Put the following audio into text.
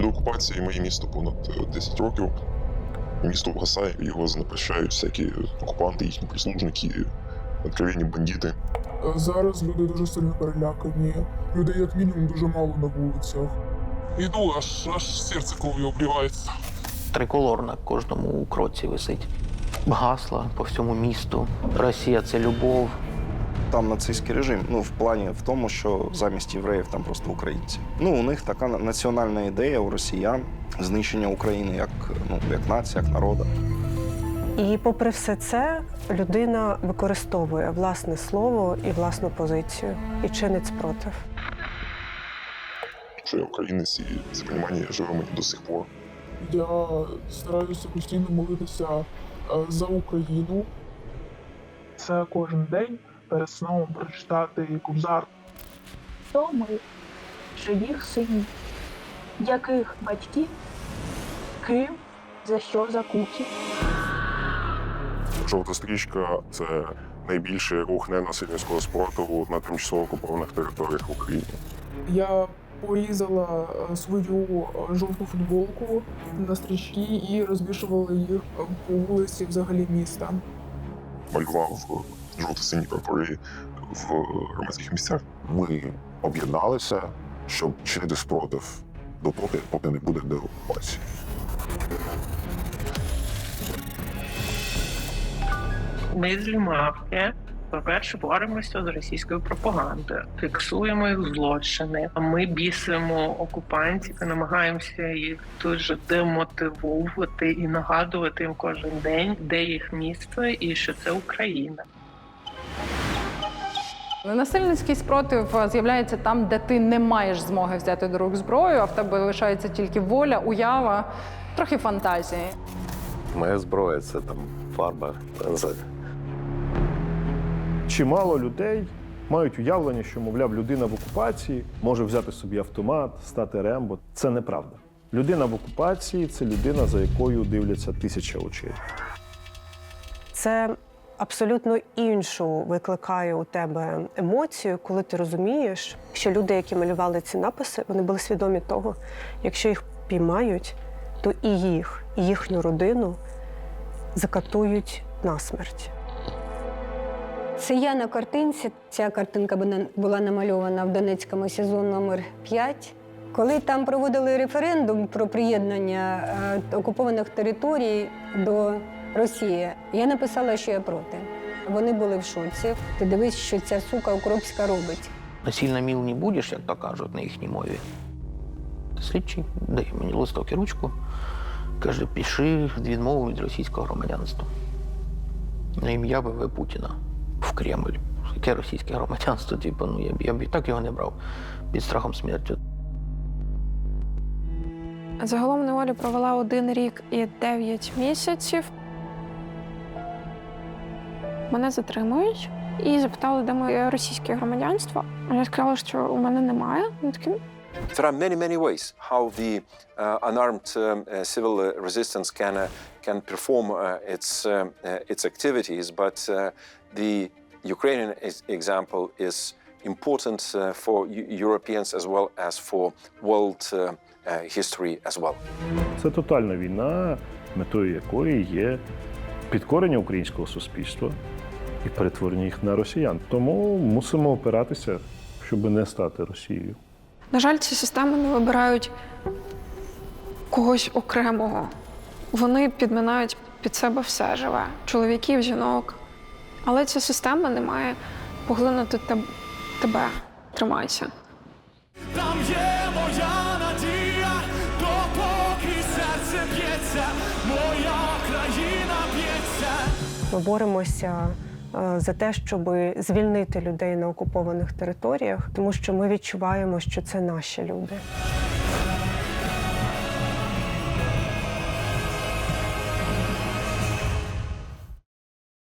Від окупації моє місто понад е, 10 років. Місто вгасає, його занепрещають всякі окупанти, їхні прислужники, откровенні бандити. Е, Зараз люди дуже сильно перелякані. Людей як мінімум дуже мало на вулицях. Іду, аж аж серце кров'ю обливається. Триколор на кожному кроці висить. Гасла по всьому місту. Росія це любов. Там нацистський режим, ну в плані в тому, що замість євреїв там просто українці. Ну у них така національна ідея у росіян знищення України як ну як нація, як народа. І попри все це, людина використовує власне слово і власну позицію і чинить спротив. Що я українець і це розуміння живе мені до сих пор. Я стараюся постійно молитися е, за Україну. Це кожен день перед сном прочитати Кобзар. Хто ми, чиїх синів, яких батьків, ким, за що закуті. Жовта стрічка це найбільший рух ненасильницького спротиву на тимчасово окупованих територіях України. Я порізала е, свою е, жовту футболку на стрічки і розвішувала їх е, по вулиці взагалі міста. Малював жовто-сині прапори в громадських місцях. Ми об'єдналися, щоб чинити спротив допоки, поки не буде деокупації. Ми з Лімавки, по-перше, боремося з російською пропагандою, фіксуємо їх злочини. Ми бісимо окупантів і намагаємося їх дуже демотивовувати і нагадувати їм кожен день, де їх місто і що це Україна. Насильницький спротив е, з'являється там, де ти не маєш змоги взяти до рук зброю, а в тебе лишається тільки воля, уява, трохи фантазії. Моя зброя це там фарба, пензель. Чимало людей мають уявлення, що, мовляв, людина в окупації може взяти собі автомат, стати рембо. Це неправда. Людина в окупації це людина, за якою дивляться тисяча очей. Це абсолютно іншу викликає у тебе емоцію, коли ти розумієш, що люди, які малювали ці написи, вони були свідомі того, якщо їх піймають, то і їх, і їхню родину закатують на смерть. Це я на картинці. Ця картинка була- була намальована в Донецькому СІЗО номер 5. Коли там проводили референдум про приєднання е, окупованих територій до Росії, я написала, що я проти. Вони були в шоці. Ти дивись, що ця сука Укропська робить. Насильно міл не будеш, як то кажуть на їхній мові. Слідчий дає мені листок і ручку. Каже, пиши відмову від російського громадянства. На ім'я ВВ Путіна в Кремль. Яке російське громадянство? Типу, ну я б я б і так його не брав під страхом смерті. Загалом на провела один рік і 9 місяців. Мене затримують і запитали, де моє російське громадянство. Я сказала, що у мене немає. Вони такі, There are many, many ways how the uh, unarmed um, uh, civil uh, resistance can uh, can perform uh, its um, uh, its activities, but uh, the Ukrainian is- example is important uh, for Europeans as well as for world uh, uh, history as well. Це тотальна війна, метою якої є підкорення українського суспільства і перетворення їх на росіян. Тому мусимо опиратися, щоб не стати Росією. На жаль, ці системи не вибирають когось окремого. Вони підминають під себе все живе чоловіків, жінок. Але ця система не має поглинути теб- тебе. Тримайся. Там є моя надія, допоки серце б'ється, моя країна б'ється. Ми боремося за те, щоб звільнити людей на окупованих територіях, тому що ми відчуваємо, що це наші люди.